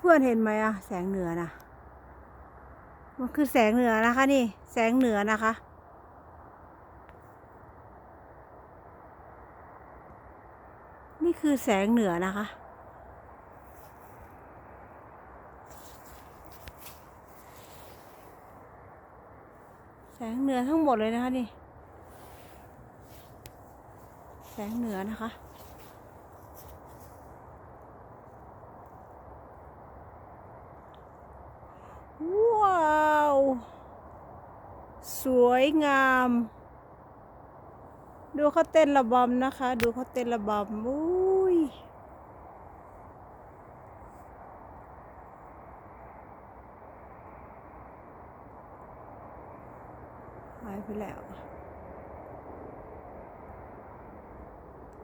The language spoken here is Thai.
เพื่อนๆเห็นไหมอะแสงเหนือนะมันคือแสงเหนือนะคะ นี่ แสงเหนือนะคะ นี่คือแสงเหนือนะคะ แสงเหนือทั้งหมดเลยนะคะนี่ แสงเหนือนะคะ ว้าว สวยงาม ดูเขาเต้นระบำนะคะ ดูเขาเต้นระบำอุ้ยหายไปแล้ว